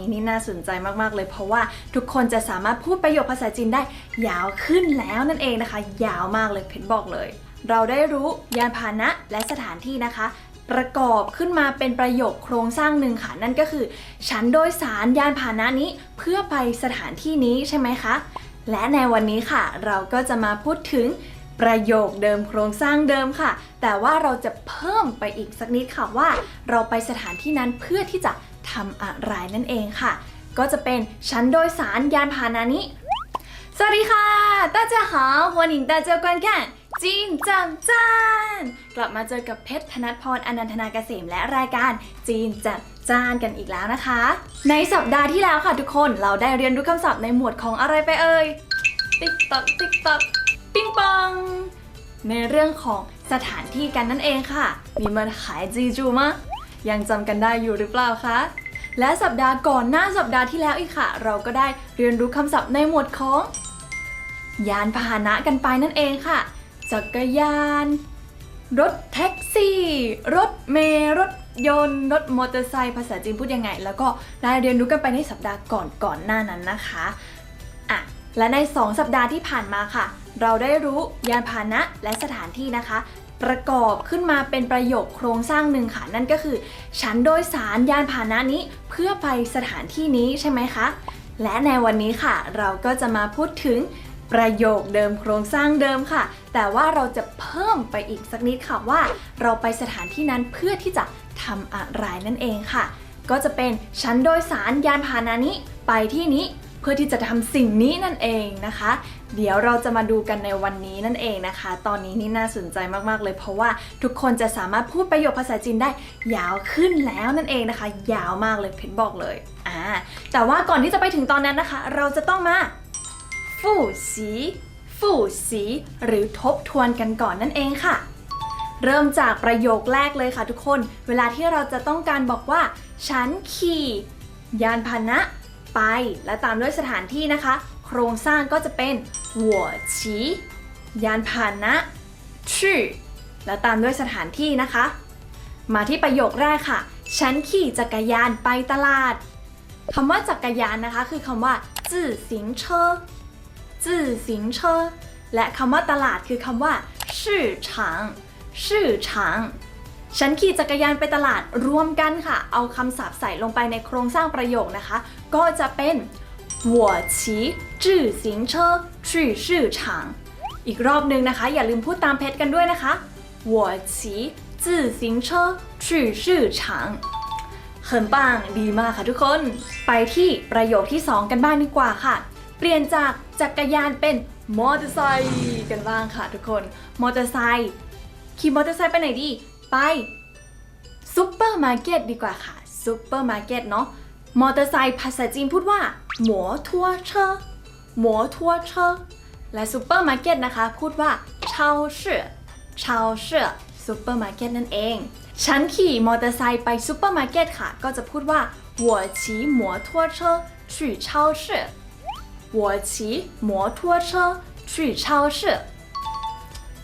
นี้นี่น่าสนใจมากๆเลย เพราะว่าทุกคนจะสามารถพูดประโยคภาษาจีนได้ยาวขึ้นแล้วนั่นเองนะคะ ยาวมากเลยเพชรบอกเลย เราได้รู้ยานพาหนะและสถานที่นะคะ ประกอบขึ้นมาเป็นประโยคโครงสร้างหนึ่งค่ะ นั่นก็คือ ฉันโดยสารยานพาหนะนี้เพื่อไปสถานที่นี้ใช่ไหมคะ และในวันนี้ค่ะ เราก็จะมาพูดถึงประโยคเดิมโครงสร้างเดิมค่ะ แต่ว่าเราจะเพิ่มไปอีกสักนิดค่ะว่า เราไปสถานที่นั้นเพื่อที่จะ ทำอะไรนั่นเองค่ะ ก็จะเป็นฉันโดยสารยานพาหนะนี้ สวัสดีค่ะ大家好欢迎大家观看จีนจำจานกลับมาเจอกับเพชรธนัทพรอนันทนาเกษมและรายการจีนจำจานกันอีกแล้วนะคะ ในสัปดาห์ที่แล้วค่ะทุกคนเราได้เรียนรู้คำศัพท์ในหมวดของอะไรไปเอ่ย ติ๊กต๊อกติ๊กต๊อกปิ้งปอง ในเรื่องของสถานที่กันนั่นเองค่ะ你们还记住吗 ยังจำกันได้อยู่หรือเปล่าคะ และสัปดาห์ก่อนหน้าสัปดาห์ที่แล้วอีกค่ะ เราก็ได้เรียนรู้คำศัพท์ในหมวดของ ยานพาหนะกันไปนั่นเองค่ะ จักรยาน รถแท็กซี่ รถเมล์รถยนต์รถมอเตอร์ไซค์ภาษาจีนพูดยังไง แล้วก็ได้เรียนรู้กันไปในสัปดาห์ก่อนก่อนหน้านั้นนะคะอะและใน 2 สัปดาห์ที่ผ่านมาค่ะ เราได้รู้ยานพาหนะและสถานที่นะคะ ประกอบขึ้นมาเป็นประโยคโครงสร้างหนึ่งค่ะ นั่นก็คือ ฉันโดยสารยานพาหนะนี้เพื่อไปสถานที่นี้ใช่ไหมคะ และในวันนี้ค่ะ เราก็จะมาพูดถึงประโยคเดิมโครงสร้างเดิมค่ะ แต่ว่าเราจะเพิ่มไปอีกสักนิดค่ะว่า เราไปสถานที่นั้นเพื่อที่จะทำอะไรนั่นเองค่ะ ก็จะเป็นฉันโดยสารยานพาหนะนี้ไปที่นี้ เพื่อที่จะทำสิ่งนี้นั่นเองนะคะ เดี๋ยวเราจะมาดูกันในวันนี้นั่นเองนะคะ ตอนนี้นี่น่าสนใจมากๆเลย เพราะว่าทุกคนจะสามารถพูดประโยคภาษาจีนได้ยาวขึ้นแล้วนั่นเองนะคะ ยาวมากเลยเพชรบอกเลยอ่าแต่ว่าก่อนที่จะไปถึงตอนนั้นนะคะ เราจะต้องมาฟู่สีฟู่สีหรือทบทวนกันก่อนนั่นเองค่ะ เริ่มจากประโยคแรกเลยค่ะทุกคน เวลาที่เราจะต้องการบอกว่า ฉันขี่ยานพาหนะ ไป และตามด้วยสถานที่นะคะ โครงสร้างก็จะเป็นหัวฉียานพาหนะชื่อและตามด้วยสถานที่นะคะ มาที่ประโยคแรกค่ะ ฉันขี่จักรยานไปตลาดคำว่าจักรยานนะคะ คือคำว่าจื่อสิงเชอจื่อสิงเชอและคำว่าตลาดคือคำว่าชื่อฉางชื่อฉาง นขี่จักรยานไปตลาดรวมกันค่ะ เอาคำศัพท์ใส่ลงไปในโครงสร้างประโยคนะคะ ก็จะเป็น我骑自行车去市场อีกรอบหนึ่งนะคะ อย่าลืมพูดตามเพชรกันด้วยนะคะ我骑自行车去市场很棒ดีมากค่ะทุกคน ไปที่ประโยคที่ 2 กันบ้างดีกว่าค่ะ เปลี่ยนจากจักรยานเป็นมอเตอร์ไซค์กันบ้างค่ะทุกคน มอเตอร์ไซค์ขี่มอเตอร์ไซค์ไปไหนดี ไปซูเปอร์มาร์เก็ตดีกว่าค่ะซูเปอร์มาร์เก็ตเนาะ มอเตอร์ไซค์ภาษาจีนพูดว่าหมอทัวเชอหมอทัวเชอและซูเปอร์มาร์เก็ตนะคะ พูดว่าเชาเช่เชาเช่ซูเปอร์มาร์เก็ตนั่นเอง ฉันขี่มอเตอร์ไซค์ไปซูเปอร์มาร์เก็ตค่ะ ก็จะพูดว่า我骑摩托车去超市我骑摩托车去超市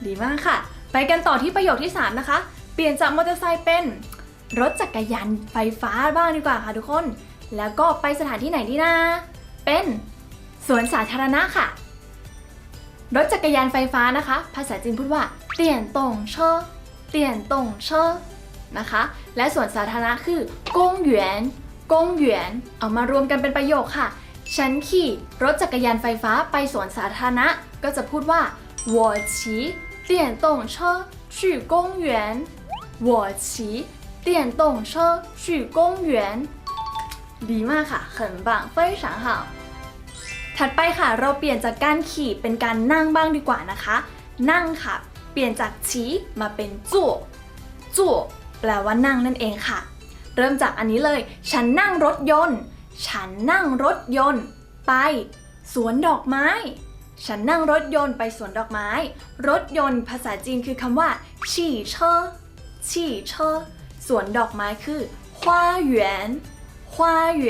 ดีมากค่ะ ไปกันต่อที่ประโยคที่ 3 นะคะ เปลี่ยนจากมอเตอร์ไซค์เป็น รถจักรยานไฟฟ้าบ้างดีกว่าค่ะทุกคน แล้วก็ไปสถานที่ไหนดีนะ เป็นสวนสาธารณะค่ะ รถจักรยานไฟฟ้านะคะ ภาษาจีนพูดว่าเตี่ยนตงเชอเตี่ยนตงเชอนะคะ และสวนสาธารณะคือกงหยวนกงหยวนเอามารวมกันเป็นประโยคค่ะ ฉันขี่รถจักรยานไฟฟ้าไปสวนสาธารณะ ก็จะพูดว่า我骑电动车去公园 我骑电动车去公园ดีมากค่ะ很棒非常好ถัดไปค่ะ เราเปลี่ยนจากการขี่เป็นการนั่งบ้างดีกว่านะคะ นั่งค่ะ เปลี่ยนจากฉีมาเป็นจั่วจั่วแปลว่านั่งนั่นเองค่ะ เริ่มจากอันนี้เลย ฉันนั่งรถยนต์ ฉันนั่งรถยนต์ ไป สวนดอกไม้ ฉันนั่งรถยนต์ไปสวนดอกไม้ รถยนต์ภาษาจีนคือคำว่าฉี่เชอ ฉี่เชอสวนดอกไม้คือ花园花园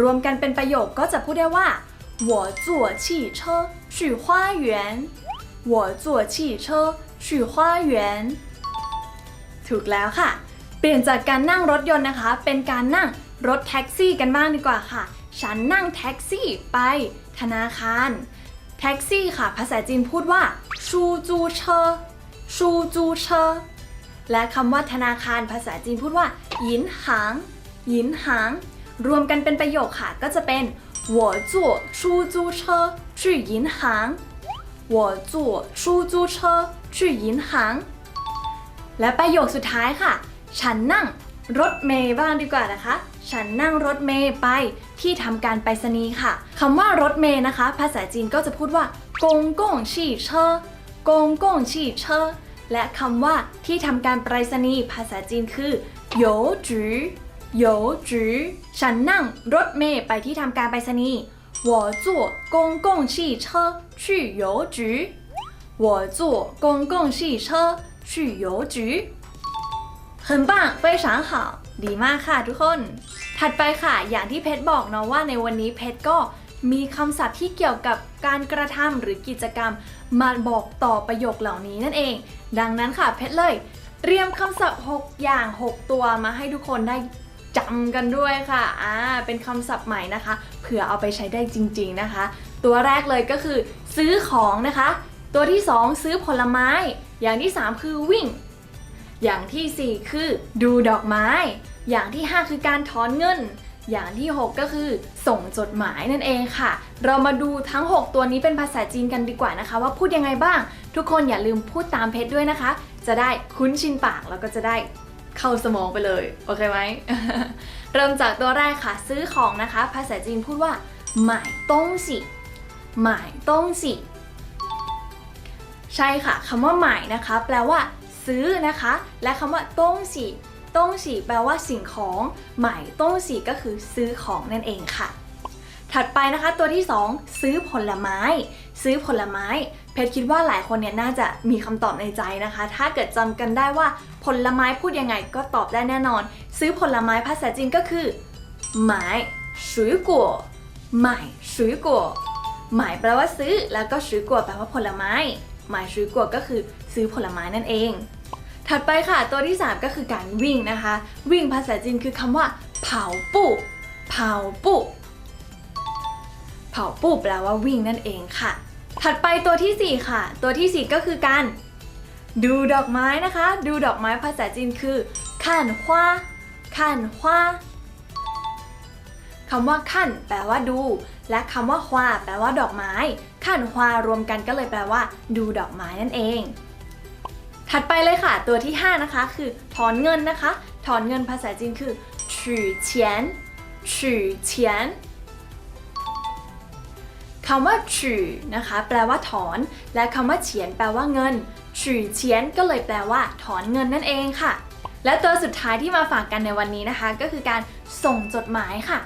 รวมกันเป็นประโยคก็จะพูดได้ว่า我坐汽车去花园我坐汽车去花园ถูกแล้วค่ะ เปลี่ยนจากการนั่งรถยนต์นะคะ เป็นการนั่งรถแท็กซี่กันบ้างดีกว่าค่ะ ฉันนั่งแท็กซี่ไปธนาคาร แท็กซี่ค่ะ ภาษาจีนพูดว่าชูจูเชอชูจูเชอ และคำว่าธนาคารภาษาจีนพูดว่าหยินหางหยินหาง รวมกันเป็นประโยคค่ะ ก็จะเป็น我坐出租车去银行我坐出租车去银行และประโยคสุดท้ายค่ะ ฉันนั่งรถเมย์บ้างดีกว่านะคะ ฉันนั่งรถเมย์ไปที่ทำการไปรษณีย์ค่ะคำว่ารถเมย์นะคะ ภาษาจีนก็จะพูดว่ากงกงชีเชอกงกงชีเชอ และคำว่าที่ทำการไปรษณีย์ภาษาจีนคือโยจือโยจือฉันนั่งรถเมย์ไปที่ทำการไปรษณีย์我坐公共汽车去邮局我坐公共汽车去邮局很棒非常好ดีมากค่ะทุกคน ถัดไปค่ะ อย่างที่เพชรบอกเนาะว่าในวันนี้เพชรก็ มีคำศัพท์ที่เกี่ยวกับการกระทำหรือกิจกรรม มาบอกต่อประโยคเหล่านี้นั่นเอง ดังนั้นค่ะเพชรเลย เตรียมคำศัพท์ 6 อย่าง 6 ตัวมาให้ทุกคนได้จำกันด้วยค่ะ อ่า เป็นคำศัพท์ใหม่นะคะ เผื่อเอาไปใช้ได้จริง ๆนะคะ ตัวแรกเลยก็คือ ซื้อของนะคะ ตัวที่ 2 ซื้อผลไม้ อย่างที่ 3 คือวิ่ง อย่างทีสี่4 คือ ดูดอกไม้ อย่างที่ 5 คือการถอนเงิน อย่างที่ 6 ก็คือ ส่งจดหมายนั่นเองค่ะ เรามาดูทั้ง 6 ตัวนี้เป็นภาษาจีนกันดีกว่านะคะ ว่าพูดยังไงบ้าง ทุกคนอย่าลืมพูดตามเพชรด้วยนะคะ จะได้คุ้นชินปากแล้วก็จะได้เข้าสมองไปเลย โอเคไหม เริ่มจากตัวแรกค่ะ ซื้อของนะคะ ภาษาจีนพูดว่าหมายต้องสิหมายต้องสิใช่ค่ะคำว่าหมายนะคะ แปลว่า ซื้อนะคะ และคำว่าต้องสี ต้งฉีแปลว่าสิ่งของ ใหม่ต้งฉีก็คือซื้อของนั่นเองค่ะ ถัดไปนะคะตัวที่ 2 ซื้อผลไม้ ซื้อผลไม้ เพชรคิดว่าหลายคนเนี่ยน่าจะมีคำตอบในใจนะคะ ถ้าเกิดจำกันได้ว่าผลไม้พูดยังไงก็ตอบได้แน่นอน ซื้อผลไม้ภาษาจีนก็คือหมายซื้อกลัวหมายซื้อกลัวหมายแปลว่าซื้อ แล้วก็ซื้อกลัวแปลว่าผลไม้หมายซื้อกลัวก็คือซื้อผลไม้นั่นเอง ถัดไปค่ะตัวที่ 3 ก็คือการวิ่งนะคะ วิ่งภาษาจีนคือคำว่าเผาปูเผาปูเผาปูแปลว่าวิ่งนั่นเองค่ะ ถัดไปตัวทีสี่4 ค่ะ ตัวทีสี่ 4 ก็คือการดูดอกไม้นะคะ ดูดอกไม้ภาษาจีนคือขันฮวาขันฮวาคำว่าขั้นแปลว่าดู และคำว่าฮวาแปลว่าดอกไม้ขั้นฮวารวมกันก็เลยแปลว่า ดูดอกไม้นั่นเอง ถัดไปเลยค่ะ ตัวที่ 5 นะคะ คือถอนเงินนะคะ ถอนเงินภาษาจีนคือ取钱取钱คำว่า取นะคะ แปลว่าถอน และคำว่าเฉียนแปลว่าเงิน取เฉียนก็เลยแปลว่า ถอนเงินนั่นเองค่ะ และตัวสุดท้ายที่มาฝากกันในวันนี้นะคะ ก็คือการส่งจดหมายค่ะ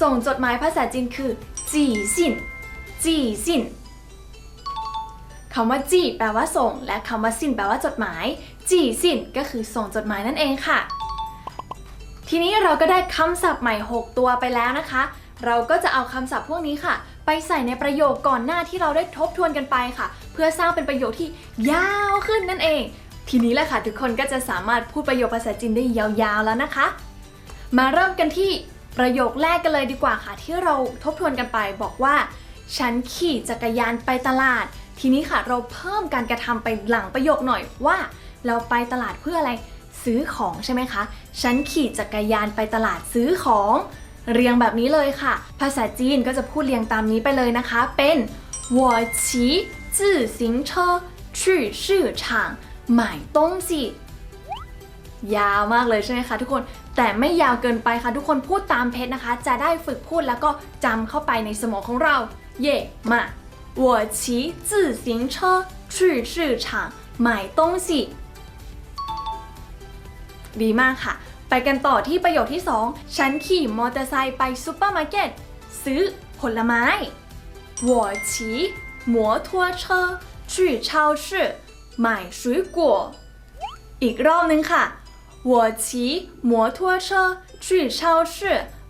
ส่งจดหมายภาษาจีนคือจีซินจีซิน คำว่าจีแปลว่าส่ง และคำว่าซินแปลว่าจดหมาย จีซินก็คือส่งจดหมายนั่นเองค่ะ ทีนี้เราก็ได้คำศัพท์ใหม่ 6 ตัวไปแล้วนะคะ เราก็จะเอาคำศัพท์พวกนี้ค่ะ ไปใส่ในประโยคก่อนหน้าที่เราได้ทบทวนกันไปค่ะ เพื่อสร้างเป็นประโยคที่ยาวขึ้นนั่นเอง ทีนี้แหละค่ะทุกคนก็จะสามารถพูดประโยคภาษาจีนได้ยาวๆแล้วนะคะ มาเริ่มกันที่ประโยคแรกกันเลยดีกว่าค่ะที่เราทบทวนกันไปบอกว่า ฉันขี่จักรยานไปตลาด ทีนี้ค่ะเราเพิ่มการกระทำไปหลังประโยคหน่อยว่า เราไปตลาดเพื่ออะไรซื้อของใช่ไหมคะ ฉันขี่จักรยานไปตลาดซื้อของ เรียงแบบนี้เลยค่ะ ภาษาจีนก็จะพูดเรียงตามนี้ไปเลยนะคะ เป็น我骑自行车去市场买东西ยาวมากเลยใช่ไหมคะทุกคน แต่ไม่ยาวเกินไปค่ะ ทุกคนพูดตามเพชรนะคะ จะได้ฝึกพูดแล้วก็จำเข้าไปในสมองของเรา เย่มา 我骑自行车去市场买东西ดีมากค่ะ ไปกันต่อที่ประโยคที่ 2 ฉันขี่มอเตอร์ไซค์ไปซูเปอร์มาร์เก็ต ซื้อผลไม้我骑摩托车去超市买水果อีกรอบนึงค่ะ我骑摩托车去超市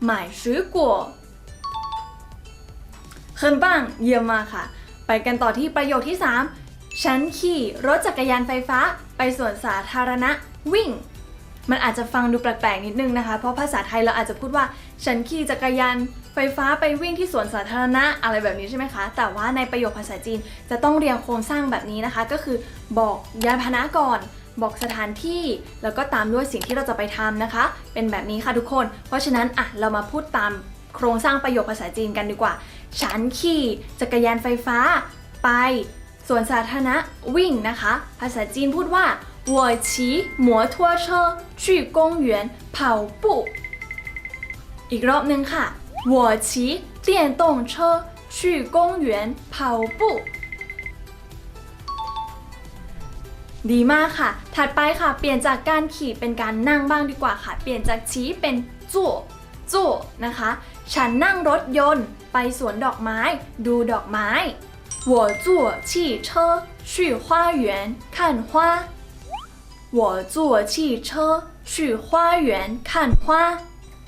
买水果很棒เยี่ยมมากค่ะ ไปกันต่อที่ประโยคที่ 3 ฉันขี่รถจักรยานไฟฟ้า ไปสวนสาธารณะวิ่ง มันอาจจะฟังดูแปลกๆนิดนึงนะคะ เพราะภาษาไทยเราอาจจะพูดว่า ฉันขี่จักรยานไฟฟ้าไปวิ่งที่สวนสาธารณะอะไรแบบนี้ใช่ไหมคะ แต่ว่าในประโยคภาษาจีนจะต้องเรียงโครงสร้างแบบนี้นะคะ ก็คือบอกยานพาหนะก่อนบอกสถานที่แล้วก็ตามด้วยสิ่งที่เราจะไปทำนะคะ เป็นแบบนี้ค่ะทุกคน เพราะฉะนั้นอะเรามาพูดตาม โครงสร้างประโยคภาษาจีนกันดีกว่า ฉันขี่จักรยานไฟฟ้า ไปสวนสาธารณะวิ่งนะคะ ภาษาจีนพูดว่า我骑摩托车去公园跑步อีกรอบหนึ่งค่ะ我骑电动车去公园跑步ดีมากค่ะ ถัดไปค่ะ เปลี่ยนจากการขี่เป็นการนั่งบ้างดีกว่าค่ะ เปลี่ยนจากชี้เป็นจั่วจั่วนะคะ ฉันนั่งรถยนต์ ไปสวนดอกไม้ ดูดอกไม้我坐汽车去花园看花我坐汽车去花园看花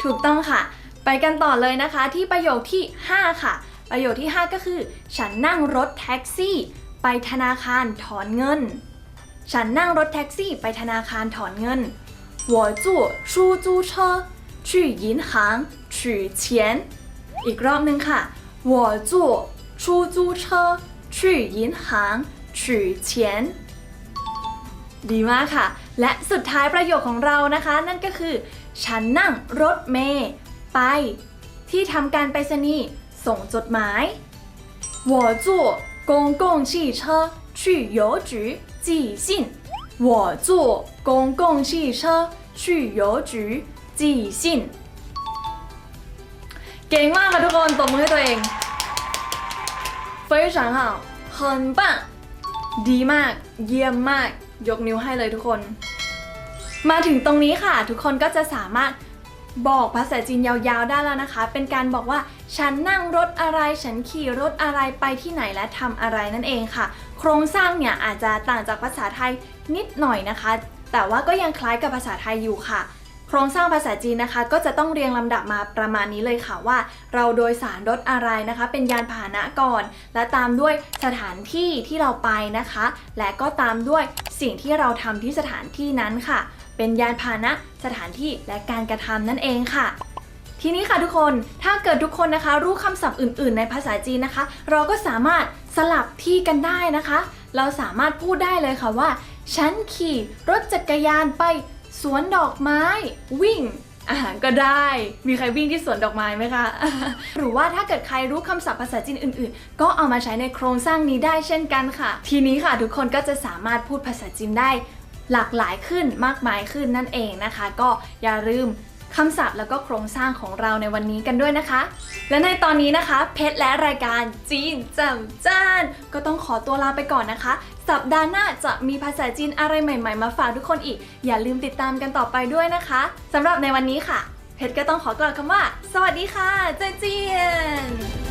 ถูกต้องค่ะ ไปกันต่อเลยนะคะที่ประโยคที่ 5 ค่ะ ประโยคที่ 5 ก็คือ ฉันนั่งรถแท็กซี่ ไปธนาคารถอนเงิน ฉันนั่งรถแท็กซี่ไปธนาคารถอนเงิน我坐出租车 去银行取钱อีกรอบนึงค่ะ我坐出租车去银行取钱ดีมากค่ะ และสุดท้ายประโยคของเรานะคะ นั่นก็คือ ฉันนั่งรถเมย์ไป ที่ทำการไปรษณีย์ส่งจดหมาย我坐公共汽车去邮局寄信我坐公共汽车去邮局 寄信เก่งมากค่ะทุกคนตบมือให้ตัวเอง非常好很棒ดีมาก เยี่ยมมาก ยกนิ้วให้เลยทุกคน มาถึงตรงนี้ค่ะ ทุกคนก็จะสามารถบอกภาษาจีนยาวๆได้แล้วนะคะ เป็นการบอกว่า ฉันนั่งรถอะไร ฉันขี่รถอะไรไปที่ไหนและทำอะไรนั่นเองค่ะ โครงสร้างเนี่ยอาจจะต่างจากภาษาไทยนิดหน่อยนะคะ แต่ว่าก็ยังคล้ายกับภาษาไทยอยู่ค่ะ โครงสร้างภาษาจีนนะคะ ก็จะต้องเรียงลำดับมาประมาณนี้เลยค่ะว่า เราโดยสารรถอะไรนะคะ เป็นยานพาหนะก่อน และตามด้วยสถานที่ที่เราไปนะคะ และก็ตามด้วยสิ่งที่เราทำที่สถานที่นั้นค่ะ เป็นยานพาหนะสถานที่และการกระทำนั่นเองค่ะทีนี้ค่ะทุกคน ถ้าเกิดทุกคนนะคะ รู้คำศัพท์อื่น ๆ ในภาษาจีนนะคะ เราก็สามารถสลับที่กันได้นะคะ เราสามารถพูดได้เลยค่ะว่า ฉันขี่รถจักรยานไป สวนดอกไม้ วิ่งอ่าก็ได้ มีใครวิ่งที่สวนดอกไม้ไหมคะ หรือว่าถ้าเกิดใครรู้คำศัพท์ภาษาจีนอื่นๆ ก็เอามาใช้ในโครงสร้างนี้ได้เช่นกันค่ะ ทีนี้ค่ะทุกคนก็จะสามารถพูดภาษาจีนได้หลากหลายขึ้นมากมายขึ้นนั่นเองนะคะ ก็อย่าลืม คำศัพท์แล้วก็โครงสร้างของเราในวันนี้กันด้วยนะคะ และในตอนนี้นะคะ เพชรและรายการจีนจำจ้าน ก็ต้องขอตัวลาไปก่อนนะคะ สัปดาห์หน้าจะมีภาษาจีนอะไรใหม่ ๆ มาฝากทุกคนอีก อย่าลืมติดตามกันต่อไปด้วยนะคะสำหรับในวันนี้ค่ะ เพชรก็ต้องขอกล่าวคำว่า สวัสดีค่ะเจเจียน